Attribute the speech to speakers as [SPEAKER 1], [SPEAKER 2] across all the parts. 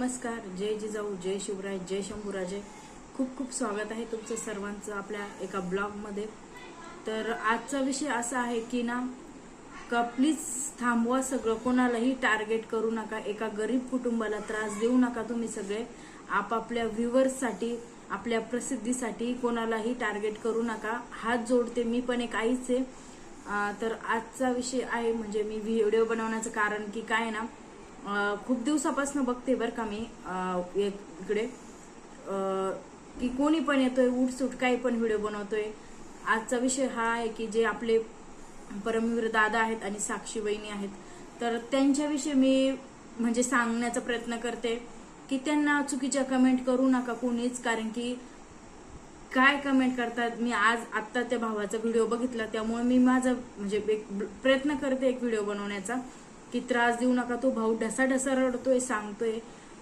[SPEAKER 1] नमस्कार जय जिजाऊ जय शिवराय जय शंभूराजे. खूप खूप स्वागत आहे तुमचं सर्वांचं आपल्या एका ब्लॉगमध्ये. तर आजचा विषय असा आहे की ना का प्लीज थांबवा सगळं कोणालाही टार्गेट करू नका एका गरीब कुटुंबाला त्रास देऊ नका तुम्ही सगळे. आपापल्या व्ह्युअर्ससाठी आपल्या प्रसिद्धीसाठी कोणालाही टार्गेट करू नका. हात जोडते मी पण एक आईच आहे. तर आजचा विषय आहे म्हणजे मी व्हिडिओ बनवण्याचं कारण की काय ना खूप दिवसापासून बघते बरं का मी इकडे. की कोणी पण येतोय उठसूट काही पण व्हिडिओ बनवतोय. आजचा विषय हा आहे की जे आपले परमवीर दादा आहेत आणि साक्षी वहिनी आहेत तर त्यांच्याविषयी मी म्हणजे सांगण्याचा प्रयत्न करते की त्यांना चुकीच्या कमेंट करू नका कोणीच कारण की काय कमेंट करतात मी आज आत्ता त्या भावाचा व्हिडिओ बघितला त्यामुळे मी माझा म्हणजे एक प्रयत्न करते एक व्हिडिओ बनवण्याचा. की त्रास देऊ नका तो भाऊ ढसा ढसा रडतोय सांगतोय.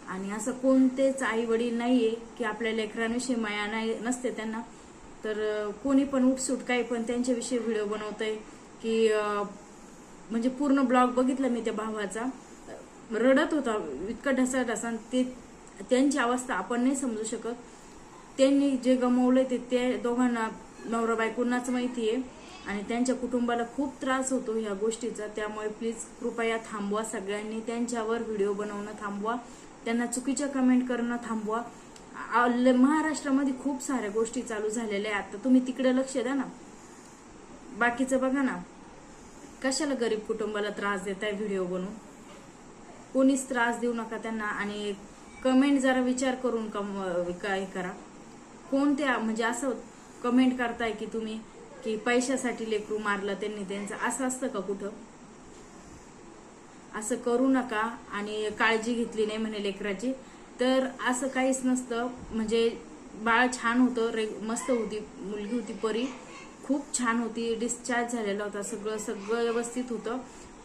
[SPEAKER 1] आणि असं कोणतेच आई वडील नाहीये की आपल्या लेकरांविषयी माया नाही नसते त्यांना. तर कोणी पण उठसूट काही पण त्यांच्याविषयी व्हिडिओ बनवतोय की म्हणजे पूर्ण ब्लॉग बघितला मी त्या भावाचा. रडत होता इतका ढसा ढसा ते त्यांची अवस्था आपण नाही समजू शकत. त्यांनी जे गमवलंय ते ते दोघांना नवरा बायकोंनाच माहिती आहे आणि त्यांच्या कुटुंबाला खूप त्रास होतो ह्या गोष्टीचा. त्यामुळे प्लीज कृपया थांबवा सगळ्यांनी. त्यांच्यावर व्हिडिओ बनवणं थांबवा. त्यांना चुकीच्या कमेंट करणं थांबवा. आ- ल- महाराष्ट्रामध्ये खूप साऱ्या गोष्टी चालू झालेल्या आहेत. आता तुम्ही तिकडे लक्ष द्या ना. बाकीचं बघा ना. कशाला गरीब कुटुंबाला त्रास देताय व्हिडिओ बनवून? कोणीच त्रास देऊ नका त्यांना आणि कमेंट जरा विचार करून कम काय करा. कोणत्या म्हणजे असं कमेंट करताय की तुम्ही की पैशासाठी लेकरू मारलं त्यांनी त्यांचं. असं असतं का कुठं? असं करू नका आणि काळजी घेतली नाही म्हणे लेकराची. तर असं काहीच नसतं. म्हणजे बाळ छान होतं. रे मस्त होती. मुलगी होती परी. खूप छान होती. डिस्चार्ज झालेला होता. सगळं सगळं व्यवस्थित होतं.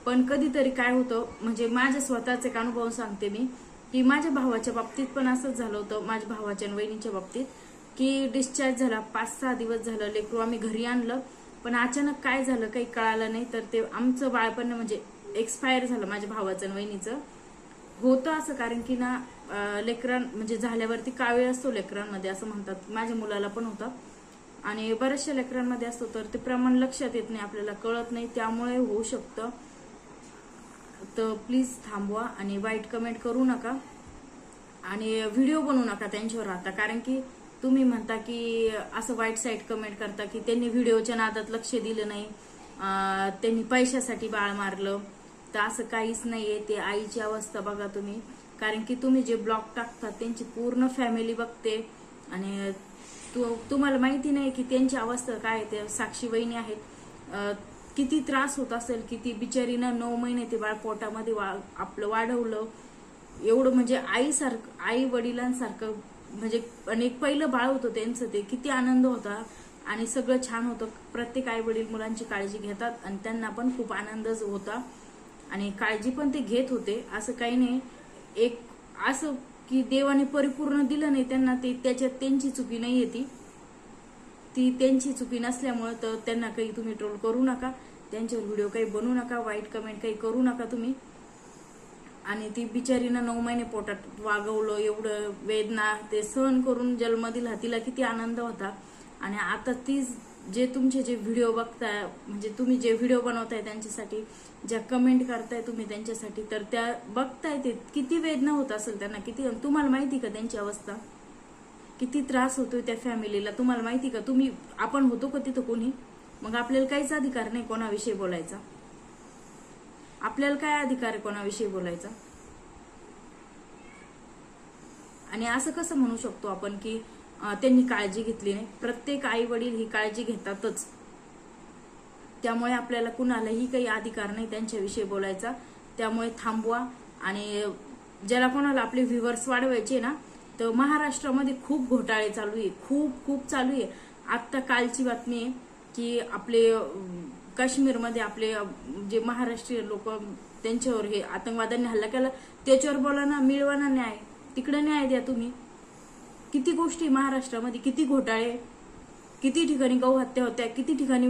[SPEAKER 1] पण कधीतरी काय होतं म्हणजे माझ्या स्वतःचे एक अनुभव सांगते मी की माझ्या भावाच्या बाबतीत पण असंच झालं होतं. माझ्या भावाच्या आणि वहिनीच्या बाबतीत. की डिस्चार्ज झाला पाच सहा दिवस झालं लेकरू आम्ही घरी आणलं. पण अचानक काय झालं काही कळालं नाही. तर ते आमचं बाळपण म्हणजे एक्सपायर झालं माझ्या भावाचं आणि वहिनीचं. होतं असं कारण की ना लेकरां म्हणजे झाल्यावरती कावीळ असतो लेकरांमध्ये असं म्हणतात. माझ्या मुलाला पण होता. आणि बऱ्याचशा लेकरांमध्ये असतो तर ते प्रमाण लक्षात येत नाही आपल्याला कळत नाही. त्यामुळे होऊ शकतं. तर प्लीज थांबवा आणि वाईट कमेंट करू नका. आणि व्हिडिओ बनवू नका त्यांच्यावर आता. कारण की तुम्ही म्हणता की असं वाईट साईड कमेंट करता की त्यांनी व्हिडिओच्या नादात लक्ष दिलं नाही. त्यांनी पैशासाठी बाळ मारलं. तर असं काहीच नाहीये. ते आईची अवस्था बघा तुम्ही. कारण की तुम्ही जे ब्लॉग टाकतात त्यांची पूर्ण फॅमिली बघते. आणि तू तुम्हाला माहिती नाही की त्यांची अवस्था काय आहे. ते साक्षी वहिनी आहेत. किती त्रास होत असेल किती बिचारीनं नऊ महिने ते बाळ पोटामध्ये वा आपलं वाढवलं. एवढं म्हणजे आईसारखं आई वडिलांसारखं म्हणजे आणि एक पहिलं बाळ होतं त्यांचं ते किती आनंद होता. आणि सगळं छान होतं. प्रत्येक आई वडील मुलांची काळजी घेतात आणि त्यांना पण खूप आनंदच होता. आणि काळजी पण ते घेत होते. असं काही नाही. एक असं की देवाने परिपूर्ण दिलं नाही त्यांना ते त्याच्यात त्यांची चुकी नाही येती. ती त्यांची चुकी नसल्यामुळं तर त्यांना काही तुम्ही ट्रोल करू नका. त्यांच्यावर व्हिडिओ काही बनवू नका. वाईट कमेंट काही करू नका तुम्ही. आणि ती बिचारीनं नऊ महिने पोटात वागवलं एवढं वेदना ते सहन करून जन्म दिला तिला किती आनंद होता. आणि आता ती जे तुमचे जे व्हिडिओ बघताय म्हणजे तुम्ही जे व्हिडिओ बनवताय त्यांच्यासाठी ज्या कमेंट करताय तुम्ही त्यांच्यासाठी तर त्या बघताय ते किती वेदना होत असेल त्यांना किती तुम्हाला माहिती का त्यांची अवस्था? किती त्रास होतोय त्या फॅमिलीला तुम्हाला माहिती का? तुम्ही आपण होतो का तिथं कोणी? मग आपल्याला काहीच अधिकार नाही कोणाविषयी बोलायचा. आपल्याला काय अधिकार आहे कोणाविषयी बोलायचा? आणि असं कसं म्हणू शकतो आपण की त्यांनी काळजी घेतली नाही? प्रत्येक आई वडील ही काळजी घेतातच. त्यामुळे आपल्याला कुणालाही काही अधिकार नाही त्यांच्याविषयी बोलायचा. त्यामुळे थांबवा आणि ज्याला कोणाला आपले व्ह्युअर्स वाढवायचे ना तर महाराष्ट्रामध्ये खूप घोटाळे चालू आहे. खूप खूप चालू आहे. आत्ता कालची बातमी आहे की आपले काश्मीरमध्ये आपले जे महाराष्ट्रीय लोक त्यांच्यावर हे आतंकवाद्यांनी हल्ला केला त्याच्यावर बोला ना मिळवा ना न्याय तिकडे न्याय द्या तुम्ही. किती गोष्टी महाराष्ट्रामध्ये किती घोटाळे किती ठिकाणी गौ हत्या होत्या किती ठिकाणी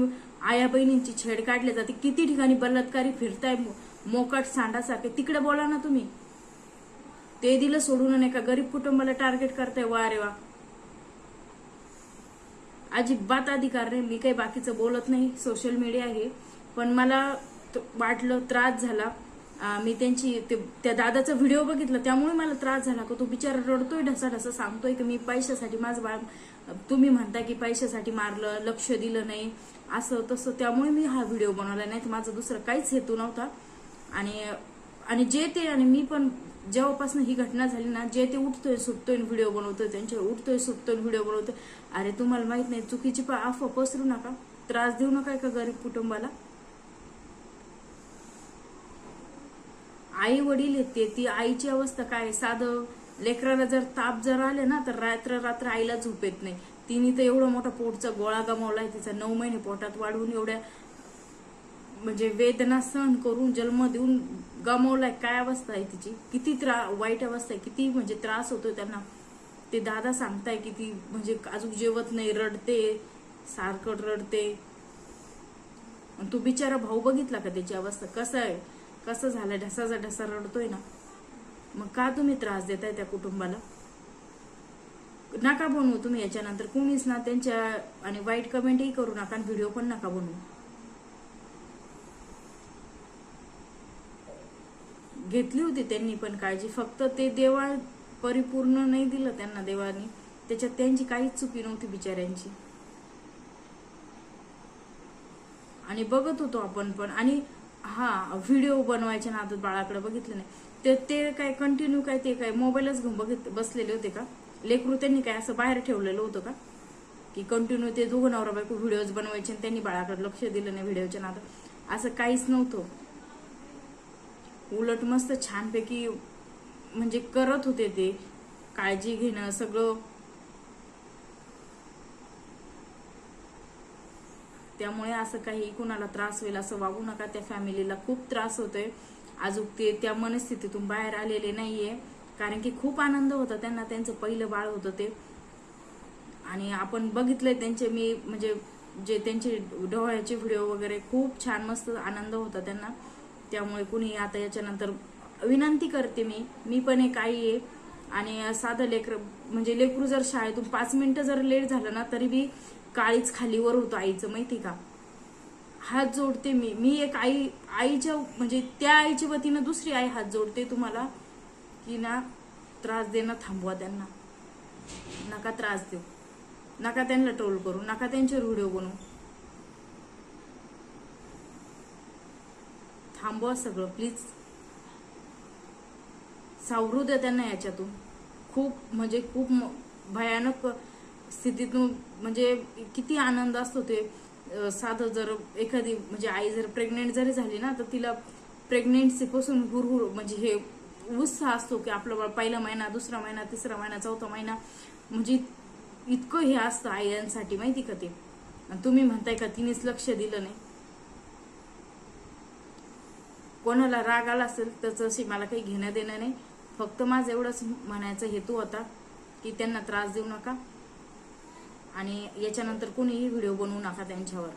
[SPEAKER 1] आया बहिणींची छेड काढली जाते किती ठिकाणी बलात्कारी फिरताय मोकट मोकाट सांडासारखे तिकडे बोला ना तुम्ही. ते दिलं सोडून नाही एका गरीब कुटुंबाला टार्गेट करताय वा रे वा. अजिबात अधिकार नाही. मी काही बाकीचं बोलत नाही. सोशल मीडिया आहे. पण मला वाटलं त्रास झाला. मी त्यांची ते- त्या दादाचा व्हिडिओ बघितला. त्यामुळे मला त्रास झाला. का तो बिचारा रडतोय ढसा ढसा सांगतोय की मी पैशासाठी माझं बाळ तुम्ही म्हणता की पैशासाठी मारलं लक्ष दिलं नाही असं तसं. त्यामुळे मी हा व्हिडिओ बनवला. नाही तर माझा दुसरा काहीच हेतू नव्हता. आणि आणि जे ते आणि मी पण जेव्हापासून ही घटना झाली ना जे ते उठतोय सुटतोय व्हिडिओ बनवतोय त्यांच्या उठतोय सुटतोय व्हिडिओ बनवतोय. अरे तुम्हाला माहीत नाही चुकीची अफवा पसरू नका. त्रास देऊ नका एका गरीब कुटुंबाला. आई वडील येते ती आईची अवस्था काय आहे? साधं लेकराला जर ताप जर आले ना तर रात्र रात्र आईला झोप येत नाही. तिने तर एवढा मोठा पोटचा गोळा गमावलाय तिचा नऊ महिने पोटात वाढवून एवढ्या म्हणजे वेदना सहन करून जन्म देऊन गमावलाय काय अवस्था आहे तिची? किती त्रा वाईट अवस्था आहे किती म्हणजे त्रास होतो त्यांना. ते दादा सांगताय किती म्हणजे अजून जेवत नाही रडते सारखं रडते. आणि तू बिचारा भाऊ बघितला का त्याची अवस्था? कसं आहे? कसं झालंय? ढसाचा ढसा रडतोय ना. मग का तुम्ही त्रास देताय त्या कुटुंबाला? नका बनवू तुम्ही याच्यानंतर. कोणीच ना त्यांच्या आणि वाईट कमेंटही करू नका आणि व्हिडिओ पण नका बनवू. घेतली होती त्यांनी पण काळजी. फक्त ते देवा परिपूर्ण नाही दिलं त्यांना देवाने. त्याच्यात त्यांची काहीच चुकी नव्हती बिचाऱ्यांची. आणि बघत होतो आपण पण. आणि हा व्हिडिओ बनवायच्या नादात बाळाकडे बघितलं नाही. ते ते काय कंटिन्यू काय ते काय मोबाईलच घेऊन बघित बसलेले होते का? लेकरू त्यांनी काय असं बाहेर ठेवलेलं होतं का? की कंटिन्यू ते दोघं नवरा बायको व्हिडिओज बनवायचे आणि त्यांनी बाळाकडे लक्ष दिलं नाही व्हिडिओच्या नादात. असं काहीच नव्हतं. उलट मस्त छानपैकी म्हणजे करत होते ते. काळजी घेणं सगळं. त्यामुळे असं काही कुणाला त्रास होईल असं वागू नका. त्या फॅमिलीला खूप त्रास होतोय. अजून ते त्या मनस्थितीतून बाहेर आलेले नाहीये. कारण की खूप आनंद होता त्यांना. त्यांचं पहिलं बाळ होतं ते. आणि आपण बघितलंय त्यांचे मी म्हणजे जे त्यांचे डोळ्याचे व्हिडिओ वगैरे खूप छान मस्त आनंद होता त्यांना. त्यामुळे कुणी आता याच्यानंतर विनंती करते मी. मी पण एक आई आहे. आणि साधं लेकर म्हणजे लेकरू जर शाळेतून पाच मिनिटं जर लेट झालं ना तरी बी काळीच खालीवर होतो आईचं माहिती का? हात जोडते मी. मी एक आई आईच्या म्हणजे त्या आईच्या वतीनं दुसरी आई हात जोडते तुम्हाला की ना त्रास देणं थांबवा त्यांना. नका त्रास देऊ. नका त्यांना ट्रोल करू. नका त्यांचे व्हिडिओ बनवू. थांबवा सगळं प्लीज सावरू द्या त्यांना याच्यातून. खूप म्हणजे खूप म- भयानक स्थितीतून म्हणजे किती आनंद असतो ते. साधं जर एखादी म्हणजे आई जर प्रेग्नेंट जरी झाली ना तर तिला प्रेग्नेंसीपासून हुरहुर म्हणजे हे उत्साह असतो की आपलं बाळ पहिला महिना दुसरा महिना तिसरा महिना चौथा महिना म्हणजे इतकं हे असतं आईसाठी माहिती का ते? तुम्ही म्हणताय का तिनेच लक्ष दिलं नाही. कोणाला राग आला असेल त्याचं मला काही घेणं देणं नाही. फक्त माझं एवढंच म्हणायचा हेतू होता की त्यांना त्रास देऊ नका. आणि याच्यानंतर कोणीही व्हिडिओ बनवू नका त्यांच्यावर.